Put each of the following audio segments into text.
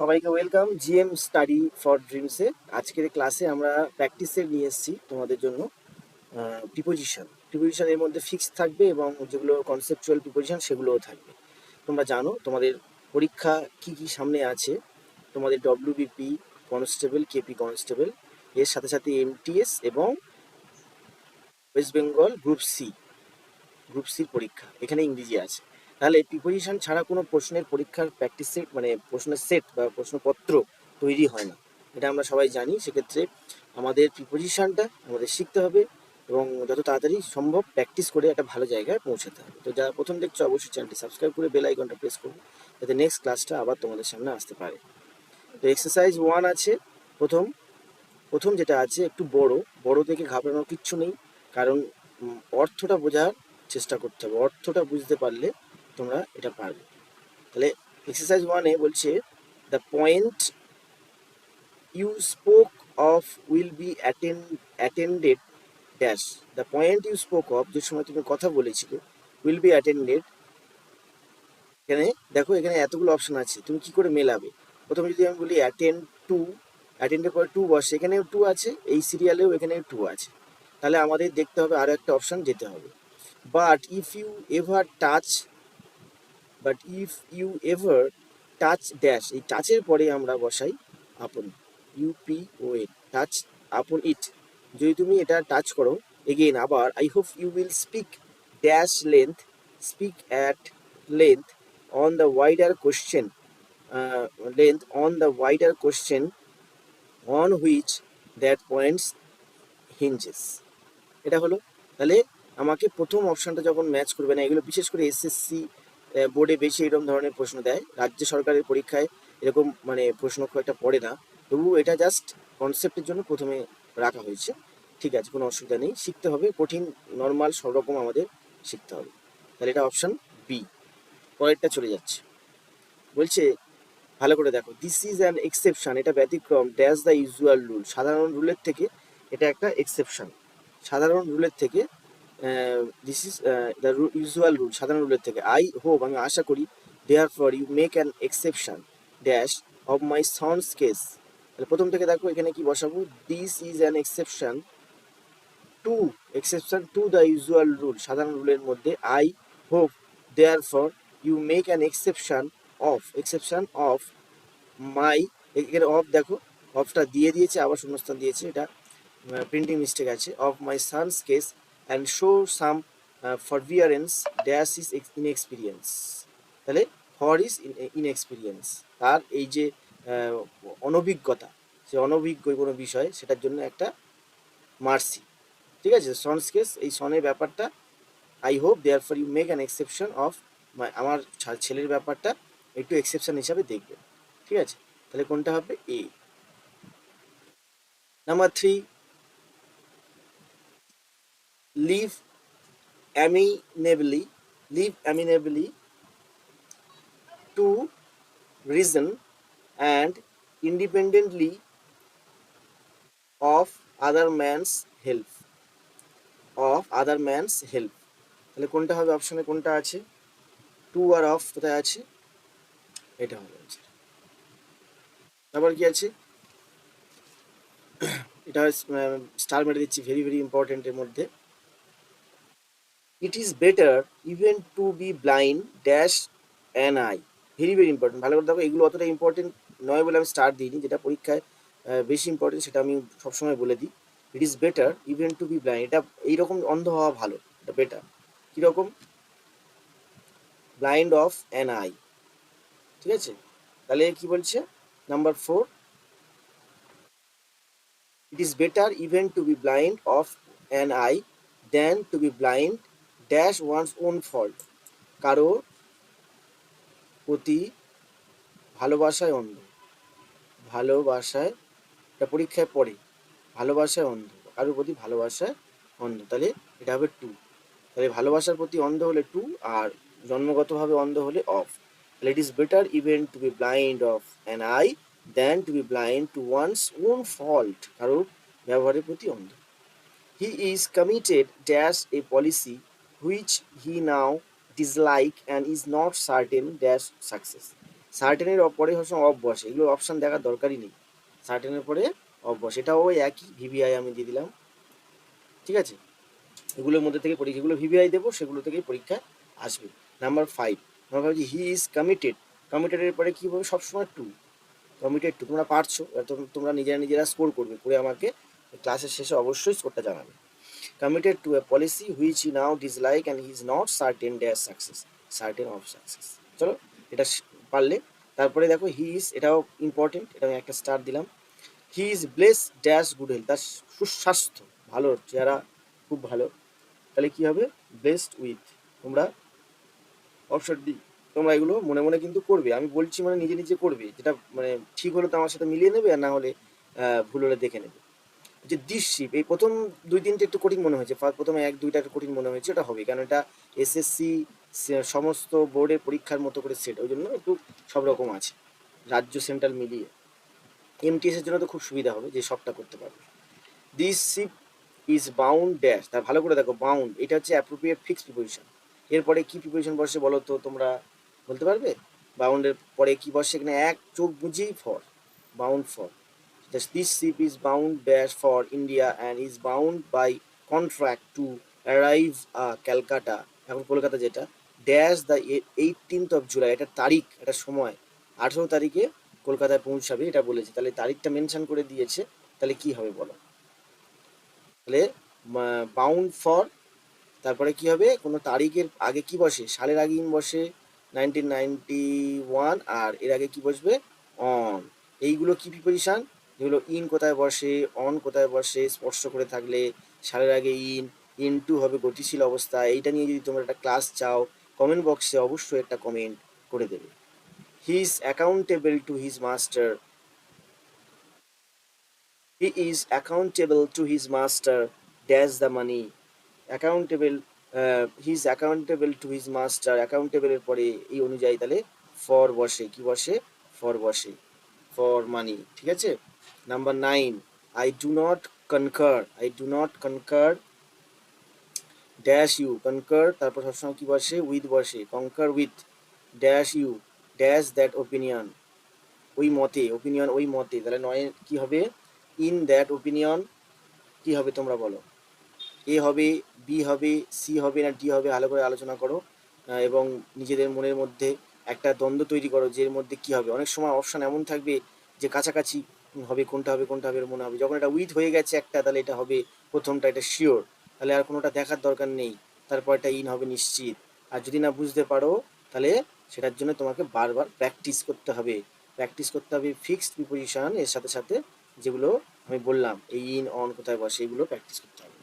সবাইকে welcome GM study for ড্রিমসে আজকের ক্লাসে আমরা প্র্যাকটিসে নিয়ে এসেছি তোমাদের জন্য প্রিপোজিশন প্রিপোজিশন এর মধ্যে ফিক্স থাকবে এবং যেগুলো কনসেপচুয়াল প্রিপোজিশন সেগুলোও থাকবে। তোমরা জানো, তোমাদের পরীক্ষা কি কি সামনে আছে। তোমাদের ডব্লিউবিপি কনস্টেবল কেপি কনস্টেবল এর সাথে সাথে এমটিএস এবং West Bengal group C group সির পরীক্ষা। এখানে ইংরেজি আছে। তাহলে প্রিপোজিশন ছাড়া কোনো প্রশ্নের পরীক্ষার প্র্যাকটিস সেট মানে প্রশ্নের সেট বা প্রশ্নপত্র তৈরি হয় না। এটা আমরা সবাই জানি, সেক্ষেত্রে আমাদের প্রিপোজিশনটা আমাদের শিখতে হবে এবং যত তাড়াতাড়ি সম্ভব প্র্যাকটিস করে একটা ভালো জায়গায় পৌঁছাতে হবে। তো যারা প্রথম দেখছ, অবশ্যই চ্যানেলটি সাবস্ক্রাইব করে বেল আইকনটা প্রেস করবে, যাতে নেক্সট ক্লাসটা আবার তোমাদের সামনে আসতে পারে। তো এক্সারসাইজ ওয়ান আছে, প্রথম প্রথম যেটা আছে একটু বড় বড় থেকে ঘাবড়ানোর কিচ্ছু নেই, কারণ অর্থটা বোঝার চেষ্টা করতে হবে। অর্থটা বুঝতে পারলে তোমরা এটা পারবে। তাহলে এক্সারসাইজ ওয়ানে বলছে the point you spoke of will be attended dash the point you spoke of যে সময় তুমি কথা বলেছিলে উইল বি অ্যাটেন্ডেড এখানে দেখো, এখানে এতগুলো অপশন আছে, তুমি কি করে মেলাবে? প্রথমে যদি আমি বলি অ্যাটেন্ড টু অ্যাটেন্ডের পরে টু বসে, এখানেও টু আছে, এই সিরিয়ালেও এখানে টু আছে। তাহলে আমাদের দেখতে হবে আরও একটা অপশন যেতে হবে। But if you ever touch but if you ever touch dash এই টাচের পরে আমরা বসাই আপন ইউপি ও এ টাচ আপন ইট যদি তুমি এটা টাচ করো এগেইন আবার I hope you will speak dash length speak at length on the wider question length on the wider question on which that points hinges এটা হলো, তাহলে আমাকে প্রথম অপশানটা যখন ম্যাচ করবে না, এগুলো বিশেষ করে এসএসসি বোর্ডে বেশি এরকম ধরনের প্রশ্ন দেয়। রাজ্য সরকারের পরীক্ষায় এরকম মানে প্রশ্ন খুব একটা পড়ে না। তবু এটা জাস্ট কনসেপ্টের জন্য প্রথমে রাখা হয়েছে। ঠিক আছে, কোনো অসুবিধা নেই। শিখতে হবে। কঠিন নর্মাল সব রকম আমাদের শিখতে হবে। তাহলে এটা অপশান বি পরেরটা চলে যাচ্ছে। বলছে, ভালো করে দেখো দিস ইজ অ্যান এক্সেপশন এটা ব্যতিক্রম। ড্যাশ দ্য ইউজুয়াল রুল সাধারণ রুলের থেকে এটা একটা এক্সেপশন সাধারণ রুলের থেকে this is the usual rule সাধারণ রুলের থেকে আই হোপ আমি আশা করি therefore you make an exception dash of my son's case তাহলে প্রথম থেকে দেখো, এখানে কি বসাবো? This is an exception to exception to the usual rule সাধারণ রুলের মধ্যে I hope therefore you make an exception of exception of my এখানে অফ দেখো অফটা দিয়ে দিয়েছে, আবার শূন্যস্থান দিয়েছে, এটা প্রিন্টিং মিস্টেক আছে of my son's case and show some forbearance dash his inexperience তাহলে ফর ইজ ইনএক্সপিরিয়েন্স তার এই যে আহ, অনভিজ্ঞতা সে অনভিজ্ঞ কোনো বিষয় সেটার জন্য একটা মার্সি ঠিক আছে? সনস কেস এই সনের ব্যাপারটা I hope there for you make an exception of আমার ছেলের ব্যাপারটা একটু এক্সেপশন হিসাবে দেখবে। ঠিক আছে? তাহলে কোনটা হবে? এ number three live amiably live amiably to reason and independently of other man's help of other man's help তাহলে কোনটা হবে অপশনে কোনটা আছে টু আর অফ কোথায় আছে এটা হবে। তারপর কি আছে এটা স্টার মেরে দিচ্ছি ভেরি ভেরি ইম্পর্টেন্টের মধ্যে it is better even to be blind dash an eye very very important ভালো করে দেখো, এগুলো অতটা ইম্পর্টেন্ট নয় বলে আমি স্টার দিইনি। যেটা পরীক্ষায় বেশি ইম্পর্টেন্ট সেটা আমি সবসময় বলে দিই। It is better even to be blind এটা এইরকম অন্ধ হওয়া ভালো। এটা বেটার কীরকম? ব্লাইন্ড অফ অ্যান আই ঠিক আছে? তাহলে কি বলছে? Number four it is better even to be blind of an eye then to be blind dash one's own fault কারও প্রতি ভালোবাসায় অন্ধ। ভালোবাসায়, এটা পরীক্ষায় পড়ে। ভালোবাসায় অন্ধ। কারোর প্রতি ভালোবাসায় অন্ধ। তাহলে এটা হবে টু তাহলে ভালোবাসার প্রতি অন্ধ হলে টু আর জন্মগতভাবে অন্ধ হলে অফ তাহলে it is better even to be blind of an eye then to be blind to one's own fault কারোর ব্যবহারের প্রতি অন্ধ। He is committed, dash, a policy which he now dislike and is not certain dash success. সার্টেনের পরে হচ্ছে of বসে। এগুলো option দেখার দরকারই নেই। সার্টেনের পরে অফ বসে। এটাও ওই একই ভিভিআই আমি দিয়ে দিলাম। ঠিক আছে? এগুলোর মধ্যে থেকে পরীক্ষা। যেগুলো ভিভিআই দেবো, সেগুলো থেকেই পরীক্ষা আসবে। Number five number five he is committed কমিটেডের পরে কী হবে? সবসময় টু কমিটেড টু তোমরা পারছ। তোমরা নিজেরা নিজেরা স্কোর করবে। করে আমাকে ক্লাসের শেষে অবশ্যই স্কোরটা জানাবে। Committed to a policy which he now dislike and he is not certain their success, certain of success. চলো, এটা পারলে। তারপরে দেখো হি ইজ এটাও ইম্পর্টেন্ট এটা আমি একটা স্টার দিলাম। He is bless dash good health তার সুস্বাস্থ্য, ভালো, চেহারা খুব ভালো। তাহলে কি হবে? ব্লেসড উইথ তোমরা অপশন ডি তোমরা এগুলো মনে মনে কিন্তু করবে। আমি বলছি মানে নিজে নিজে করবে, যেটা মানে ঠিক হলে তো আমার সাথে মিলিয়ে নেবে আর না হলে ভুল হলে দেখে নেবে। যে দিস শিপ এই প্রথম দুই তিনটে একটু কঠিন মনে হয়েছে প্রথমে এক দুইটা একটু কঠিন মনে হয়েছে ওটা হবে। কারণ এটা এসএসসি সমস্ত বোর্ডের পরীক্ষার মতো করে সেট ওই জন্য একটু সব রকম আছে, রাজ্য সেন্ট্রাল মিলিয়ে। এমটিএস এর জন্য তো খুব সুবিধা হবে যে সবটা করতে পারবে। This ship is bound dash তার ভালো করে দেখো বাউন্ড এটা হচ্ছে অ্যাপ্রোপ্রিয়েট ফিক্স প্রিপোজিশন এরপরে কি প্রিপোজিশন বসে বলো তো তোমরা, বলতে পারবে? বাউন্ডের পরে কি বসে? এখানে এক চোখ বুঝেই for bound for Thus, this ship is bound dash for India and is bound by contract to arrive uh, Calcutta এখন কলকাতা যেটা dash the eighteenth of July এটা তারিখ এটা সময় আঠেরো তারিখে কলকাতায় পৌঁছাবে এটা বলেছে। তাহলে তারিখটা মেনশন করে দিয়েছে তাহলে কি হবে বলো? তাহলে বাউন্ড ফর তারপরে কি হবে? কোনো তারিখের আগে কি বসে? সালের আগে ইন বসে নাইনটিন নাইনটি ওয়ান আর এর আগে কি বসবে? অন এইগুলো কি প্রিপোজিশন যেগুলো ইন কোথায় বসে, অন কোথায় বসে, স্পর্শ করে থাকলে সালের আগে ইন ইন টু হবে গতিশীল অবস্থা, এইটা নিয়ে যদি তোমরা একটা ক্লাস চাও কমেন্ট বক্সে অবশ্যই একটা কমেন্ট করে দেবে। He is accountable to his master he is accountable to his master dash the money accountable he is accountable to his master অ্যাকাউন্টেবলের পরে এই অনুযায়ী তাহলে ফর বসে, কি বসে? ফর বসে ফর মানি ঠিক আছে? Number nine I do not concur I do not concur dash you concur তারপর সবসময় কি বসে? উইথ বসে। Concur with dash you dash that opinion ওই মতে ওপিনিয়ন ওই মতে। তাহলে নয় কি হবে? ইন দ্যাট ওপিনিয়ন কি হবে তোমরা বলো? এ হবে বি হবে সি হবে না ডি হবে? ভালো করে আলোচনা করো। এবং নিজেদের মনের মধ্যে একটা দ্বন্দ্ব তৈরি করো যে এর মধ্যে কি হবে? অনেক সময় অপশন এমন থাকবে যে কাছাকাছি হবে, কোনটা হবে কোনটা হবে মনে হবে। যখন এটা উইথ হয়ে গেছে একটা, তাহলে এটা হবে প্রথমটা, এটা শিওর তাহলে আর কোনোটা দেখার দরকার নেই। তারপর এটা ইন হবে নিশ্চিত। আর যদি না বুঝতে পারো, তাহলে সেটার জন্য তোমাকে বারবার প্র্যাকটিস করতে হবে। প্র্যাকটিস করতে হবে ফিক্সড প্রিপোজিশন এর সাথে সাথে যেগুলো আমি বললাম, এই ইন অন কোথায় বসে, এগুলো প্র্যাকটিস করতে হবে।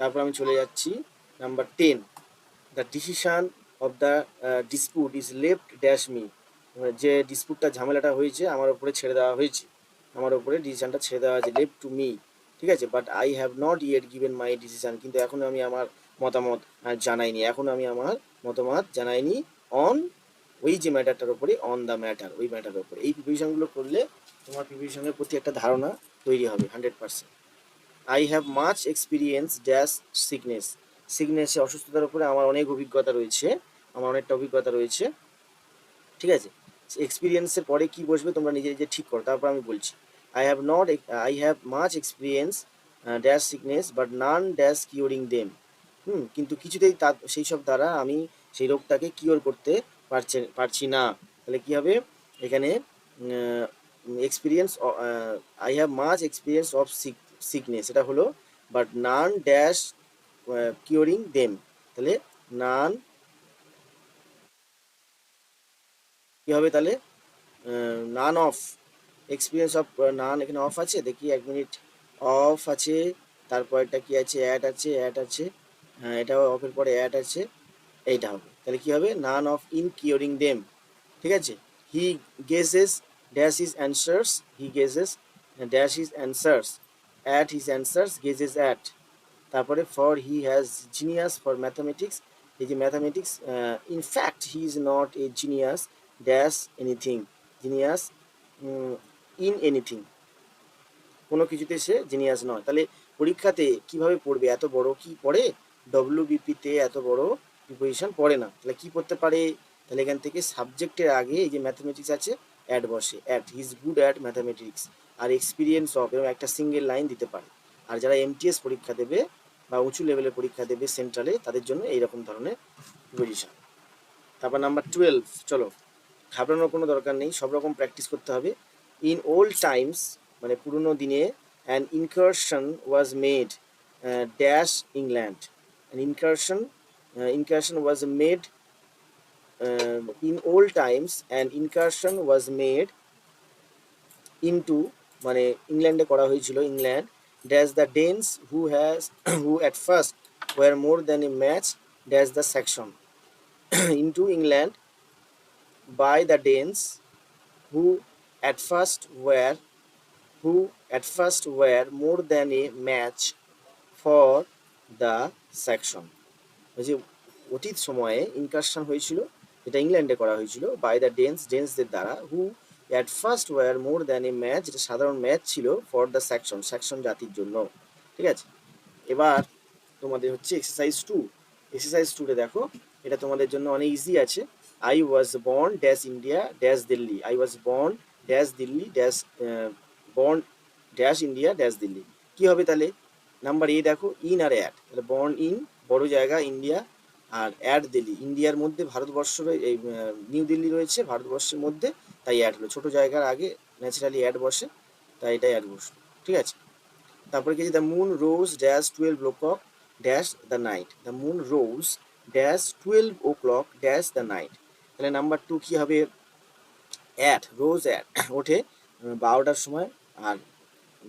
তারপর আমি চলে যাচ্ছি number ten the decision of the dispute is left dash me যে ডিসপুটটা ঝামেলাটা হয়েছে, আমার উপরে ছেড়ে দেওয়া হয়েছে। আমার উপরে ডিসিশনটা ছেড়ে দেওয়া হয়েছে লেফট টু মি ঠিক আছে? But I have not yet given my decision কিন্তু এখনও আমি আমার মতামত জানাইনি। এখনও আমি আমার মতামত জানাইনি অন ওই যে ম্যাটারটার উপরে অন দ্য ম্যাটার ওই ম্যাটারের উপরে। এই প্রিপারেশনগুলো করলে তোমার প্রিপারেশনের প্রতি একটা ধারণা তৈরি হবে hundred percent I have much experience dash sickness সিকনেসে অসুস্থতার উপরে আমার অনেক অভিজ্ঞতা রয়েছে, আমার অনেকটা অভিজ্ঞতা রয়েছে, ঠিক আছে? এক্সপিরিয়েন্সের পরে কি বসবে তোমরা নিজে নিজে ঠিক করো, তারপর আমি বলছি। I have not I have much experience dash sickness but none dash curing them hmm, কিন্তু কিছুতেই তা, সেই সব দ্বারা আমি সেই রোগটাকে কিওর করতে পারছে, পারছি না। তাহলে কি হবে? এখানে experience I have much experience of sick sickness এটা হলো but none dash curing them তাহলে নান কি হবে তাহলে? None of experience of none এখানে অফ আছে? দেখি, এক মিনিট অফ আছে তারপর এটা কি আছে? অ্যাড আছে অ্যাড আছে। হ্যাঁ এটাও অফের পরে অ্যাড আছে। এইটা হবে। তাহলে কি হবে? None of in curing them ঠিক আছে? He guesses dash is answers he guesses dash is answers at his answers guesses at তারপরে for he has genius for mathematics এই যে mathematics in fact he is not a genius dash anything, genius in anything. কোনো কিছুতে সে genius নয়। তাহলে পরীক্ষাতে কীভাবে পড়বে? এত বড় কি পড়ে? ডব্লিউবিপিতে এত বড় প্রিপোজিশন পড়ে না। তাহলে কি পড়তে পারে? তাহলে এখান থেকে সাবজেক্টের আগে এই যে ম্যাথামেটিক্স আছে অ্যাড বসে। At he is good at mathematics R experience of এবং একটা সিঙ্গেল লাইন দিতে পারে। আর যারা এমটিএস পরীক্ষা দেবে বা উঁচু লেভেলের পরীক্ষা দেবে সেন্ট্রালে তাদের জন্য এইরকম ধরনের পজিশন তারপর নাম্বার টুয়েলভ চলো। ঘাবড়ানোর কোনো দরকার নেই, সব রকম প্র্যাকটিস করতে হবে। ইন ওল্ড টাইমস মানে পুরনো দিনে an incursion was made dash England an incursion incursion was made in old times an incursion was made into মানে ইংল্যান্ডে করা হয়েছিল England dash the Danes who has who at first were more than a match dash the section into England by the Danes, who at first were who at first were more than a match for the section. ওই যে অতীত সময়ে incursion হয়েছিল যেটা ইংল্যান্ডে করা হয়েছিল by the Danes ডেন্সদের দ্বারা who at first were more than a match যেটা সাধারণ ম্যাচ ছিল ফর দ্য সেকশন সেকশন জাতির জন্য। ঠিক আছে? এবার তোমাদের হচ্ছে এক্সারসাইজ টু এক্সারসাইজ টুতে দেখো এটা তোমাদের জন্য অনেক ইজি আছে। I was born dash India dash Delhi I was born dash Delhi dash born dash India dash Delhi কি হবে তাহলে? নাম্বার এ দেখো ইন আর অ্যাড তাহলে বর্ন ইন বড় জায়গা ইন্ডিয়া আর অ্যাড দিল্লি ইন্ডিয়ার মধ্যে ভারতবর্ষ এই নিউ দিল্লি রয়েছে, ভারতবর্ষের মধ্যে, তাই অ্যাড হলো। ছোট জায়গার আগে ন্যাচারালি অ্যাড বসে, তাই এটাই অ্যাড বসল। ঠিক আছে? তারপরে কি the moon rose dash twelve o'clock dash the night the moon rose dash twelve o'clock dash the night তাহলে নাম্বার টু কী হবে? অ্যাট রোজ অ্যাট ওঠে বারোটার সময়, আর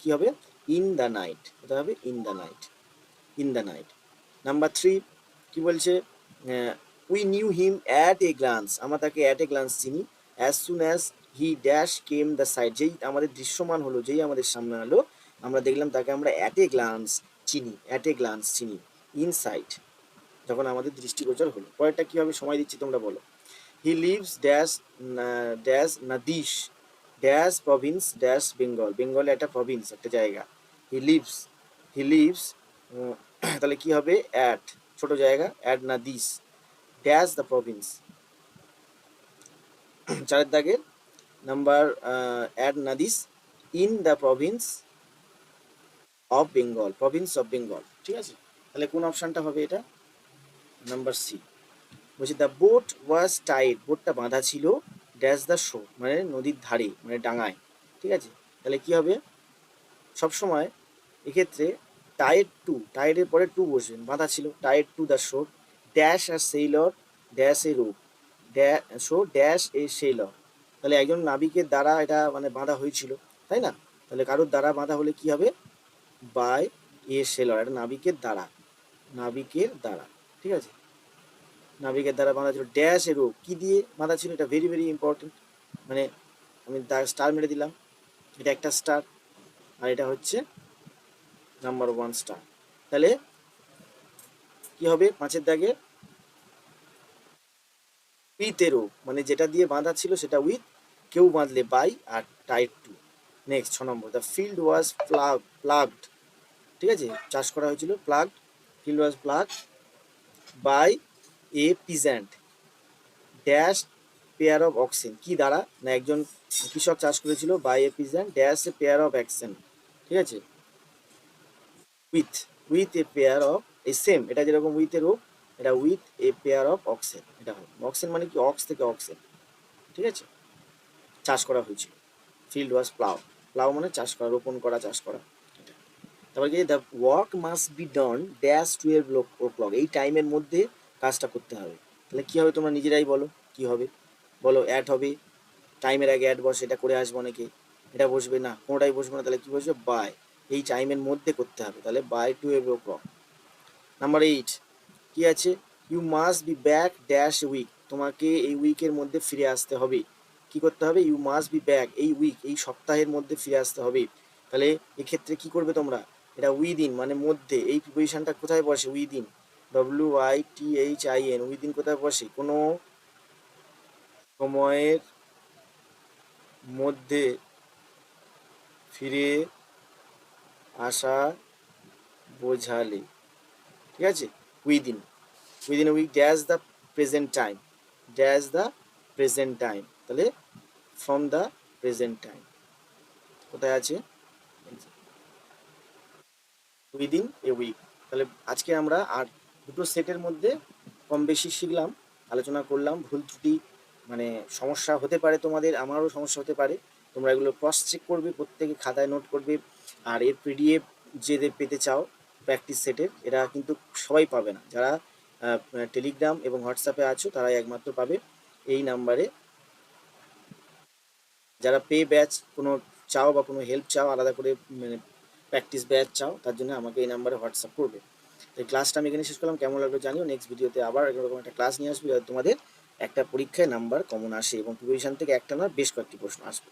কি হবে? ইন দ্য নাইট এটা হবে? In the night in the night number three কি বলছে? We knew him at a glance আমরা তাকে অ্যাট এ গ্লান্স চিনি। As soon as he dash came the side যেই আমাদের দৃশ্যমান হলো, যেই আমাদের সামনে হলো আমরা দেখলাম তাকে আমরা অ্যাট এ গ্লান্স চিনি অ্যাট এ গ্লান্স চিনি ইনসাইড যখন আমাদের দৃষ্টিগোচর হলো। পরেরটা কি হবে? সময় দিচ্ছি তোমরা বলো। হি লিভস ড্যাশ ড্যাশ নাদিশ ড্যাশ প্রভিন্স ড্যাশ বেঙ্গল বেঙ্গলে একটা প্রভিন্স একটা জায়গা। হি লিভস হি লিভস তাহলে কি হবে? অ্যাট ছোট জায়গা অ্যাট নাদিস ড্যাশ দ্য প্রভিন্স চারের দাগের number at নাদিস in the province of Bengal province of Bengal ঠিক আছে? তাহলে কোন অপশানটা হবে এটা? নাম্বার সি বলছি দ্য বোট ওয়াজ টাইট বোটটা বাঁধা ছিল ড্যাশ দ্য শো মানে নদীর ধারে মানে ডাঙায়। ঠিক আছে? তাহলে কি হবে? সবসময় এক্ষেত্রে টাইট টু টাইটের পরে টু বসবেন। বাঁধা ছিল tight to the shore dash or sailor dash a rope shore dash a sailor তাহলে একজন নাবিকের দ্বারা এটা মানে বাঁধা হয়েছিল, তাই না? তাহলে কারোর দ্বারা বাঁধা হলে কি হবে? বাই এ সেলর এটা নাবিকের দ্বারা নাবিকের দ্বারা। ঠিক আছে? নাবিকের দ্বারা বাঁধা ছিল। ড্যাশ এরো কি দিয়ে বাঁধা ছিল এটা ভেরি ভেরি ইম্পর্টেন্ট মানে আমি স্টার মেরে দিলাম। এটা একটা স্টার আর এটা হচ্ছে নাম্বার ওয়ান স্টার তাহলে কি হবে? পাঁচের দাগে উইথ এরো মানে যেটা দিয়ে বাঁধা ছিল সেটা উইথ কেউ বাঁধলে by or tight to next ছ নম্বর the field was plough ploughed ঠিক আছে? চাষ করা হয়েছিল ploughed field was plough by a peasant dash pair of oxen কি দ্বারা? না, একজন কৃষক চাষ করেছিল by a peasant dash a pair of oxen ঠিক আছে? With with a pair of এই সেম এটা যেরকম উইথ এর এটা with a pair of oxen এটা হবে অক্সেন মানে কি? অক্স থেকে অক্সেন ঠিক আছে? চাষ করা হয়েছিল। ফিল্ড ওয়াজ প্লাউ প্লাউ মানে চাষ করা, রোপণ করা, চাষ করা। তারপরে কি? The work must be done dash twelve o'clock এই টাইমের মধ্যে কাজটা করতে হবে। তাহলে কি হবে তোমরা নিজেরাই বলো, কি হবে? বলো অ্যাড হবে টাইমের আগে অ্যাড বসে এটা করে আসব অনেকে। এটা বসবে না, কোনোটাই বসবে না, তাহলে কি বসবে? বাই এই টাইমের মধ্যে করতে হবে, তাহলে by twelve o'clock number eight কি আছে? You must be back dash week তোমাকে এই উইকের মধ্যে ফিরে আসতে হবে। কি করতে হবে? ইউ মাস্ট বি ব্যাক এই উইক এই সপ্তাহের মধ্যে ফিরে আসতে হবে। তাহলে এক্ষেত্রে কি করবে তোমরা? এটা উইদিন মানে মধ্যে। এই প্রিপোজিশনটা কোথায় বসে? Within W I T H I N within কোথায় বসে? কোনো সময়ের মধ্যে ফিরে আসা বোঝালে। ঠিক আছে? Within. Within week dash the present time. Dash the present time. তাহলে ফ্রম দ্য প্রেজেন্ট টাইম। কোথায় আছে? Within a week. তাহলে আজকে আমরা আর দুটো সেটের মধ্যে কম বেশি শিখলাম, আলোচনা করলাম, ভুল ত্রুটি মানে সমস্যা হতে পারে তোমাদের, আমারও সমস্যা হতে পারে, তোমরা এগুলো ক্রস চেক করবে, প্রত্যেকে খাতায় নোট করবে, আর এর পিডিএফ যে পেতে চাও প্র্যাকটিস সেটের এরা কিন্তু সবাই পাবে না। যারা টেলিগ্রাম এবং হোয়াটসঅ্যাপে আছো, তারাই একমাত্র পাবে এই নাম্বারে যারা পে ব্যাচ কোনো চাও বা কোনো হেল্প চাও, আলাদা করে মানে প্র্যাকটিস ব্যাচ চাও, তার জন্য আমাকে এই নাম্বারে হোয়াটসঅ্যাপ করবে। তো ক্লাসটা আমি এখানে শেষ করলাম। কেমন লাগল জানিও। নেক্সট ভিডিওতে আবার এরকম একটা ক্লাস নিয়ে আসবে। তোমাদের একটা পরীক্ষায় নাম্বার কমন আসে এবং প্রিপারেশান থেকে একটা না বেশ কয়েকটি প্রশ্ন আসবে।